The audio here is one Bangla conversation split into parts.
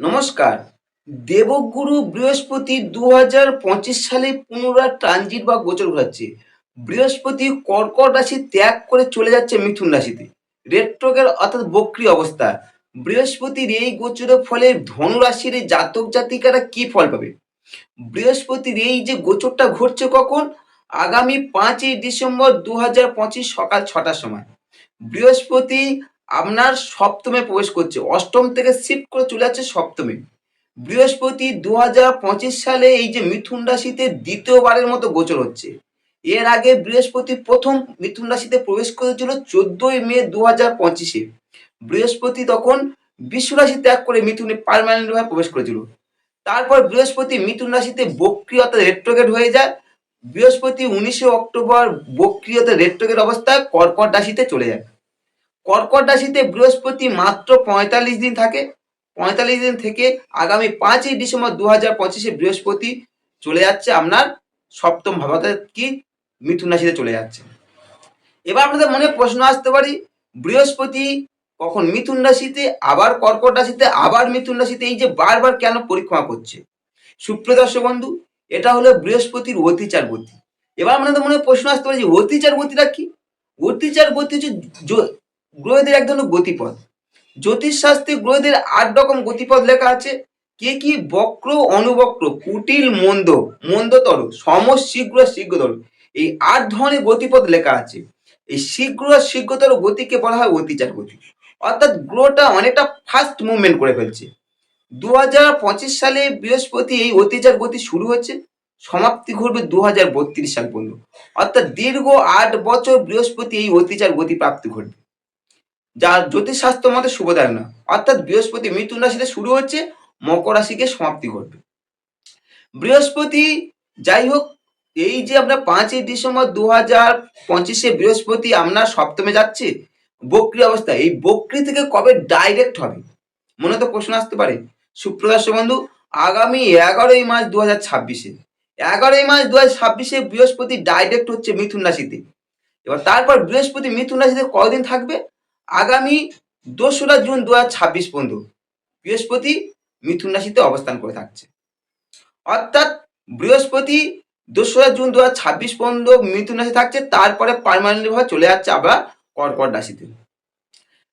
নমস্কার। দেবগুরু বৃহস্পতি দু হাজার পঁচিশ সালে পুনরায় ট্রানজিট বা গোচর ঘটাচ্ছে। বৃহস্পতি কর্কট রাশি ত্যাগ করে চলে যাচ্ছে মিথুন রাশিতে। রেট্রোগের অর্থাৎ বক্রি অবস্থা। বৃহস্পতির এই গোচরের ফলে ধনুরাশির জাতক জাতিকারা কি ফল পাবে? বৃহস্পতির এই যে গোচরটা ঘটছে কখন? আগামী পাঁচই ডিসেম্বর দু হাজার পঁচিশ সকাল ছটার সময়। বৃহস্পতি আপনার সপ্তমে প্রবেশ করছে। অষ্টম থেকে শিফট করে চলে যাচ্ছে সপ্তমে। বৃহস্পতি দু হাজার পঁচিশ সালে এই যে মিথুন রাশিতে দ্বিতীয়বারের মতো গোচর হচ্ছে। এর আগে বৃহস্পতি প্রথম মিথুন রাশিতে প্রবেশ করেছিল চোদ্দই মে দু হাজার পঁচিশে। বৃহস্পতি তখন বিশ্ব রাশি ত্যাগ করে মিথুনে পারমানেন্ট ভাবে প্রবেশ করেছিল। তারপর বৃহস্পতি মিথুন রাশিতে বক্রি অর্থাৎ রেট্রোগেট হয়ে যায়। বৃহস্পতি উনিশে অক্টোবর বক্রি অর্থাৎ রেট্রোগেট অবস্থায় কর্কট রাশিতে চলে যায়। কর্কট রাশিতে বৃহস্পতি মাত্র পঁয়তাল্লিশ দিন থাকে। পঁয়তাল্লিশ দিন থেকে আগামী পাঁচই ডিসেম্বর দু হাজার পঁচিশে বৃহস্পতি চলে যাচ্ছে আপনার সপ্তম ভাব, অর্থাৎ কি? মিথুন রাশিতে চলে যাচ্ছে। এবার আপনাদের মনে প্রশ্ন আসতে পারি, বৃহস্পতি কখন মিথুন রাশিতে, আবার কর্কট রাশিতে, আবার মিথুন রাশিতে, এই যে বারবার কেন পরিক্রমা করছে? সুপ্রিয় দর্শক বন্ধু, এটা হলো বৃহস্পতির অতিচার গতি। এবার আপনাদের মনে প্রশ্ন আসতে পারে যে অতিচার গতিটা কি? অতিচার গতি হচ্ছে গ্রহদের এক ধরনের গতিপথ। জ্যোতিষশাস্ত্রে গ্রহদের আট রকম গতিপথ লেখা আছে। কে কি বক্র, অনুবক্র, কুটিল, মন্দ, মন্দতর সম শীঘ্র, শীঘ্রতর, এই আট ধরনের গতিপথ লেখা আছে। এই শীঘ্র, শীঘ্রতর গতিকে বলা হয় অতিচার গতি। অর্থাৎ গ্রহটা অনেকটা ফাস্ট মুভমেন্ট করে ফেলছে। দু হাজার পঁচিশ সালে বৃহস্পতি এই অতিচার গতি শুরু হচ্ছে। সমাপ্তি ঘটবে দু হাজার বত্রিশ সাল পর্যন্ত। অর্থাৎ দীর্ঘ আট বছর বৃহস্পতি এই অতিচার গতি প্রাপ্তি ঘটবে। যা জ্যোতিষশাস্ত্র মতে শুভদায়ক না অর্থাৎ বৃহস্পতি মিথুন রাশিতে শুরু হচ্ছে, মকর রাশিকে সমাপ্তি ঘটবে। বৃহস্পতি, যাই হোক, এই যে আপনার পাঁচই ডিসেম্বর দু হাজার পঁচিশে বৃহস্পতি আপনার সপ্তমে যাচ্ছে, বক্রি অবস্থা। এই বক্রি থেকে কবে ডাইরেক্ট হবে? মনে তো প্রশ্ন আসতে পারে। সুপ্রদর্শ বন্ধু, আগামী এগারোই মার্চ দু হাজার ছাব্বিশে। এগারোই মার্চ দু হাজার ছাব্বিশে বৃহস্পতি ডাইরেক্ট হচ্ছে মিথুন রাশিতে। এবার তারপর বৃহস্পতি মিথুন রাশিতে কদিন থাকবে? আগামী দোসরা জুন দু ছাব্বিশ পর্যন্ত বৃহস্পতি মিথুন রাশিতে অবস্থান করে থাকছে। অর্থাৎ বৃহস্পতি দোসরা জুন দু ছাব্বিশ পর্যন্ত মিথুন রাশি থাকছে, তারপরে পারমানেন্ট ভাবে চলে যাচ্ছে আবার কর্কট রাশিতে।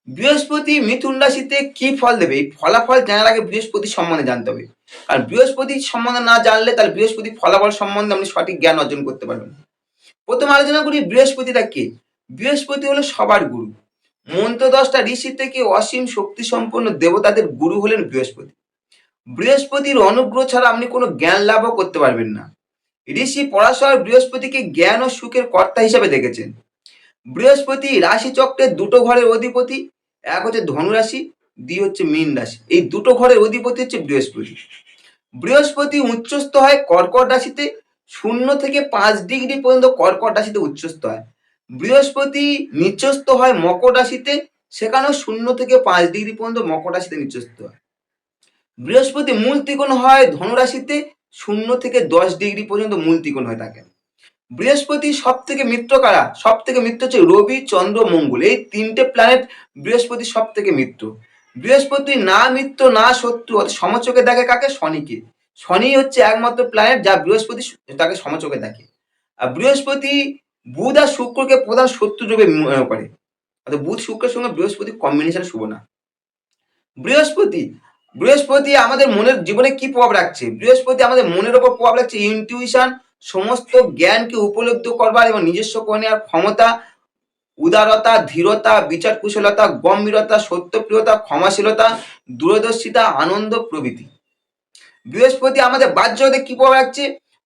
বৃহস্পতি মিথুন রাশিতে কি ফল দেবে? এই ফলাফল জানার আগে বৃহস্পতি সম্বন্ধে জানতে হবে। আর বৃহস্পতি সম্বন্ধে না জানলে তাহলে বৃহস্পতি ফলাফল সম্বন্ধে আপনি সঠিক জ্ঞান অর্জন করতে পারবেন। প্রথম আলোচনা করি বৃহস্পতিটা কে? বৃহস্পতি হলো সবার গুরু। মন্ত্র দশটা ঋষি থেকে অসীম শক্তি সম্পন্ন দেবতাদের গুরু হলেন বৃহস্পতি। বৃহস্পতির অনুগ্রহ ছাড়া আপনি কোনো জ্ঞান লাভও করতে পারবেন না। ঋষি পরাশর বৃহস্পতিকে জ্ঞান ও সুখের কর্তা হিসাবে দেখেছেন। বৃহস্পতি রাশি চক্রের দুটো ঘরের অধিপতি, এক হচ্ছে ধনুরাশি, দুই হচ্ছে মীন রাশি। এই দুটো ঘরের অধিপতি হচ্ছে বৃহস্পতি। বৃহস্পতি উচ্চস্থ হয় কর্কট রাশিতে, শূন্য থেকে পাঁচ ডিগ্রি পর্যন্ত কর্কট রাশিতে উচ্চস্থ হয়। বৃহস্পতি নিচস্থ হয় মকর রাশিতে, সেখানেও শূন্য থেকে পাঁচ ডিগ্রি পর্যন্ত মকর রাশিতে হয়। বৃহস্পতি মূল ত্রিকোণ হয় ধনুরাশিতে, শূন্য থেকে দশ ডিগ্রি পর্যন্ত মূল ত্রিকোণ হয়ে থাকে। বৃহস্পতি সব থেকে মিত্র কারা? সব থেকে মিত্র হচ্ছে রবি, চন্দ্র, মঙ্গল। এই তিনটে প্ল্যানেট বৃহস্পতি সব থেকে মিত্র। বৃহস্পতি না মিত্র, না শত্রু সমচোখে দেখে কাকে? শনিকে। শনি হচ্ছে একমাত্র প্ল্যানেট যা বৃহস্পতি তাকে সমচোখে দেখে। আর বৃহস্পতি বুধ আর শুক্রকে প্রধান শত্রু রূপে মনে করে অর্থাৎ বুধ শুক্রের সঙ্গে বৃহস্পতি কম্বিনেশন শুভ না। বৃহস্পতি বৃহস্পতি আমাদের মনের জীবনে কি প্রভাব রাখছে? বৃহস্পতি আমাদের মনের ওপর প্রভাব রাখছে ইনটিউশন সমস্ত জ্ঞানকে উপলব্ধ করবার এবং নিজস্ব করে নেওয়ার ক্ষমতা, উদারতা, ধীরতা বিচার কুশলতা গম্ভীরতা, সত্যপ্রিয়তা, ক্ষমাশীলতা, দূরদর্শিতা, আনন্দ প্রভৃতি। বৃহস্পতি আমাদের বাহ্যতে কি প্রভাব রাখছে?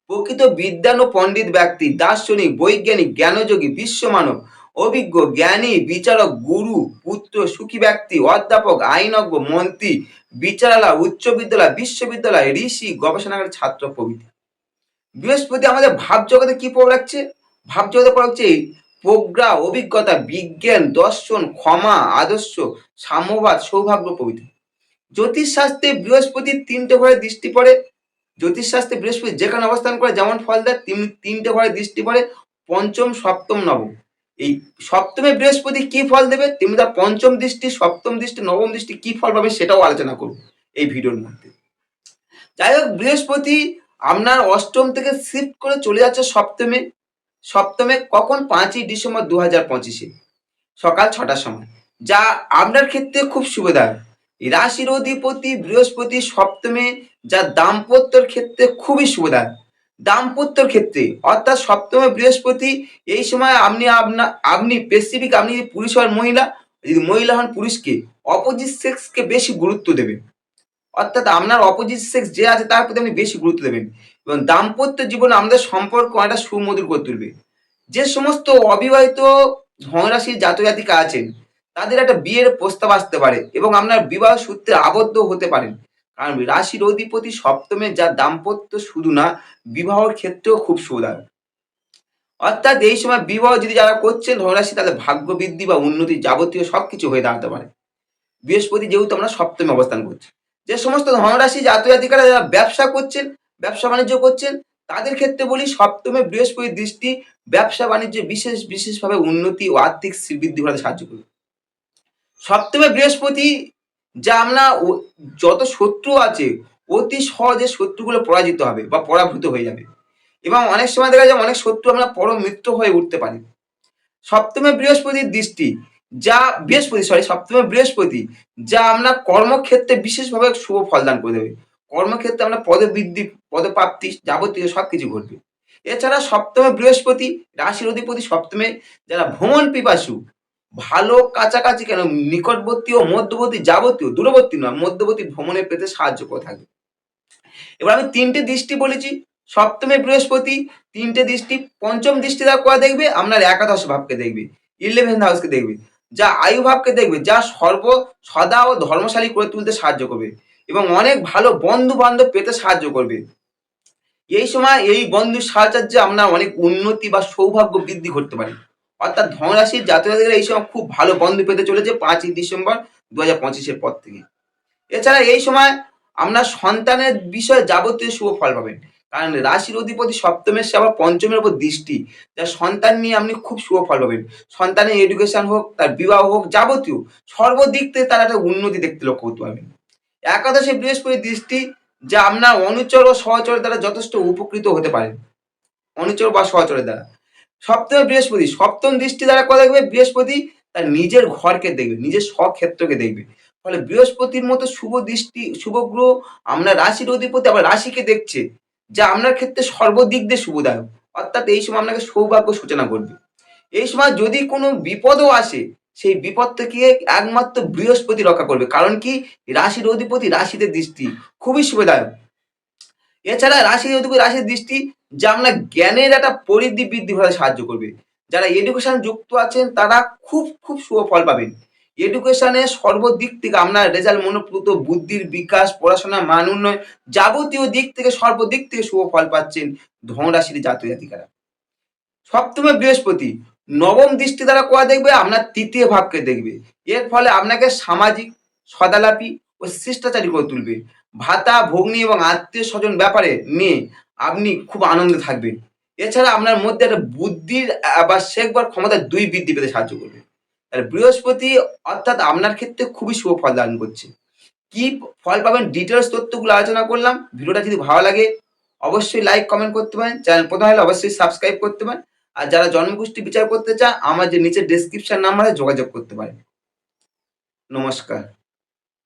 প্রকৃত বিদ্যান ও পণ্ডিত ব্যক্তি, দার্শনিক, বৈজ্ঞানিক, জ্ঞানযোগী, বিশ্বমানব, অভিজ্ঞ, জ্ঞানী, বিচারক, গুরু, পুত্র, সুখী ব্যক্তি, অধ্যাপক, আইনজ্ঞ, মন্ত্রী, বিচারালয়, উচ্চ বিদ্যালয়, বিশ্ববিদ্যালয়, ঋষি, গবেষণাগারের ছাত্র প্রভৃতি। বৃহস্পতি আমাদের ভাব জগতে কি প্রভাব রাখছে? ভাব জগতে প্রভাব রাখছে প্রজ্ঞা, অভিজ্ঞতা, বিজ্ঞান, দর্শন, ক্ষমা, আদর্শ, সাম্যবাদ, সৌভাগ্য প্রভৃতি। জ্যোতিষশাস্ত্রে বৃহস্পতির তিনটে ঘরে দৃষ্টি পড়ে। জ্যোতিষশাস্ত্রে বৃহস্পতি যেখানে অবস্থান করে, যেমন ফল দেয় তিনটে ঘরে দৃষ্টি পড়ে, পঞ্চম, সপ্তম, নবম। এই সপ্তমে বৃহস্পতি কি ফল দেবে? তেমনি তার পঞ্চম দৃষ্টি, সপ্তম দৃষ্টি, নবম দৃষ্টি কি ফল পাবে সেটাও আলোচনা করব এই ভিডিওর মধ্যে। যাই হোক, বৃহস্পতি আপনার অষ্টম থেকে শিফট করে চলে যাচ্ছে সপ্তমে। সপ্তমে কখন? পাঁচই ডিসেম্বর দু হাজার পঁচিশে। সকাল ছটার সময়। যা আপনার ক্ষেত্রে খুব সুবিধার রাশির অধিপতি বৃহস্পতি সপ্তমে, যা দাম্পত্যর ক্ষেত্রে খুবই সুবিধা। দাম্পত্যর ক্ষেত্রে, অর্থাৎ সপ্তমে বৃহস্পতি, এই সময় আপনি আপনা, আপনি স্পেসিফিক আপনি যদি পুরুষ হন মহিলা, যদি মহিলা হন পুরুষকে অপোজিট সেক্সকে বেশি গুরুত্ব দেবেন। অর্থাৎ আপনার অপোজিট সেক্স যে আছে তার প্রতি আপনি বেশি গুরুত্ব দেবেন। এবং দাম্পত্য জীবনে আমাদের সম্পর্ক একটা সুমধুর করে তুলবে। যে সমস্ত অবিবাহিত ধনরাশির জাতক জাতিকা আছেন তাদের একটা বিয়ের প্রস্তাব আসতে পারে এবং আপনার বিবাহ সূত্রে আবদ্ধ হতে পারেন। কারণ রাশির অধিপতি সপ্তমে যা দাম্পত্য শুধু না, বিবাহর ক্ষেত্রেও খুব সুদায় অর্থাৎ এই সময় বিবাহ যদি যারা করছেন, ধনরাশি, তাদের ভাগ্য বৃদ্ধি বা উন্নতি যাবতীয় সবকিছু হয়ে দাঁড়াতে পারে। বৃহস্পতি যেহেতু আমরা সপ্তমে অবস্থান করছি। যে সমস্ত ধনরাশি জাতজাতিকারা যারা ব্যবসা করছেন, ব্যবসা বাণিজ্য করছেন, তাদের ক্ষেত্রে বলি সপ্তমে বৃহস্পতির দৃষ্টি ব্যবসা বাণিজ্যে বিশেষ, বিশেষভাবে উন্নতি ও আর্থিক বৃদ্ধি করাতে সাহায্য করবে। সপ্তমে বৃহস্পতি, যা আমরা যত শত্রু আছে, অতি সহজে শত্রুগুলো পরাজিত হবে বা পরাভূত হয়ে যাবে। এবং অনেক সময় দেখা যায় অনেক শত্রু আমরা পরম মিত্র হয়ে উঠতে পারি। সপ্তমে বৃহস্পতির দৃষ্টি, যা বৃহস্পতি সরি সপ্তমে বৃহস্পতি, যা আমরা কর্মক্ষেত্রে বিশেষভাবে শুভ ফলদান করে দেবে। কর্মক্ষেত্রে আমরা পদবৃদ্ধি, পদপ্রাপ্তি, যাবতীয় সব কিছু ঘটবে। এছাড়া সপ্তমে বৃহস্পতি, রাশির অধিপতি সপ্তমে, যারা ভ্রমণ পিপাসু ভালো কাছাকাছি কেন? নিকটবর্তী ও মধ্যবর্তী যাবতীয়, দূরবর্তী নয়, মধ্যবর্তী ভ্রমণে পেতে সাহায্য করে থাকে। এবার আমি তিনটে দৃষ্টি বলেছি। সপ্তমে বৃহস্পতি, তিনটে দৃষ্টি, পঞ্চম দৃষ্টি দ্বারা কোয়া দেখবে? আপনার একাদশ ভাবকে দেখবে ইলেভেন্থ হাউসকে দেখবে, যা আয়ু ভাবকে দেখবে, যা সর্ব সদা ও ধর্মশালী করে তুলতে সাহায্য করবে এবং অনেক ভালো বন্ধু বান্ধব পেতে সাহায্য করবে। এই সময় এই বন্ধুর সাহায্যে আমরা অনেক উন্নতি বা সৌভাগ্য বৃদ্ধি করতে পারি। অর্থাৎ ধনরাশির জাতকদের এই সময় খুব ভালো বন্ধু পেতে চলেছে পাঁচই ডিসেম্বর দু হাজার পঁচিশের পর থেকে। এছাড়া এই সময় আপনার সন্তানের বিষয়ে যাবতীয় শুভ ফল পাবেন। কারণ রাশির অধিপতি সপ্তমের সে আবার পঞ্চমের উপর দৃষ্টি। যা সন্তান নিয়ে আপনি খুব শুভ ফল পাবেন। সন্তানের এডুকেশন হোক, তার বিবাহ হোক, যাবতীয় সর্বদিক থেকে তার একটা উন্নতি দেখতে লক্ষ্য করতে পারবেন। একাদশে বৃহস্পতি দৃষ্টি যা আপনার অনুচর ও সহচরের দ্বারা যথেষ্ট উপকৃত হতে পারেন। অনুচর বা সহচরের দ্বারা। সপ্তমে বৃহস্পতি, সপ্তম দৃষ্টি দ্বারা কথা দেখবে, বৃহস্পতি তার নিজের ঘরকে দেখবে, নিজের স্বক্ষেত্রকে দেখবে। ফলে বৃহস্পতির মতো শুভ দৃষ্টি, শুভ গ্রহ আমরা রাশির অধিপতি, আবার রাশিকে দেখছে, যা আপনার ক্ষেত্রে সর্বদিক দিয়ে শুভদায়ক। অর্থাৎ এই সময় আপনাকে সৌভাগ্য সূচনা করবে। এই সময় যদি কোনো বিপদও আসে, সেই বিপদ থেকে একমাত্র বৃহস্পতি রক্ষা করবে। কারণ কি? রাশির অধিপতি রাশিতে দৃষ্টি। খুবই সুবিধায়ক এছাড়া রাশির অধিপতি রাশির দৃষ্টি, যা আপনার জ্ঞানের একটা পরিধি বৃদ্ধি করাতে সাহায্য করবে। যারা এডুকেশন যুক্ত আছেন, তারা খুব খুব শুভ ফল পাবেন। এডুকেশনে সর্বদিক থেকে আপনার রেজাল্ট মনোপ্লুত, বুদ্ধির বিকাশ, পড়াশোনার মান উন্নয়ন যাবতীয় দিক থেকে সর্বদিক থেকে শুভ ফল পাচ্ছেন ধনরাশির জাতক জাতিকারা। সপ্তমে বৃহস্পতি, নবম দৃষ্টি দ্বারা কোয়া দেখবে? আপনার তৃতীয় ভাবকে দেখবে। এর ফলে আপনাকে সামাজিক সদালাপি ও শিষ্টাচারী করে তুলবে। ভাতা, ভগ্নি এবং আত্মীয় স্বজন ব্যাপারে নিয়ে আপনি খুব আনন্দে থাকবেন। এছাড়া আপনার মধ্যে একটা বুদ্ধির বা শেখবার ক্ষমতা দুই বৃদ্ধি পেতে সাহায্য করবে। আর বৃহস্পতি অর্থাৎ আপনার ক্ষেত্রে খুবই শুভ ফল দান করছে। কি ফল পাবেন? ডিটেলস তথ্যগুলো আলোচনা করলাম। ভিডিওটা যদি ভালো লাগে, অবশ্যই লাইক কমেন্ট করতে পারেন। চ্যানেল প্রথম হলে অবশ্যই সাবস্ক্রাইব করতে পারেন। আর যারা জন্মগোষ্ঠী বিচার করতে চান, আমার যে নিচে ডেসক্রিপশন নাম্বারে যোগাযোগ করতে পারেন। নমস্কার।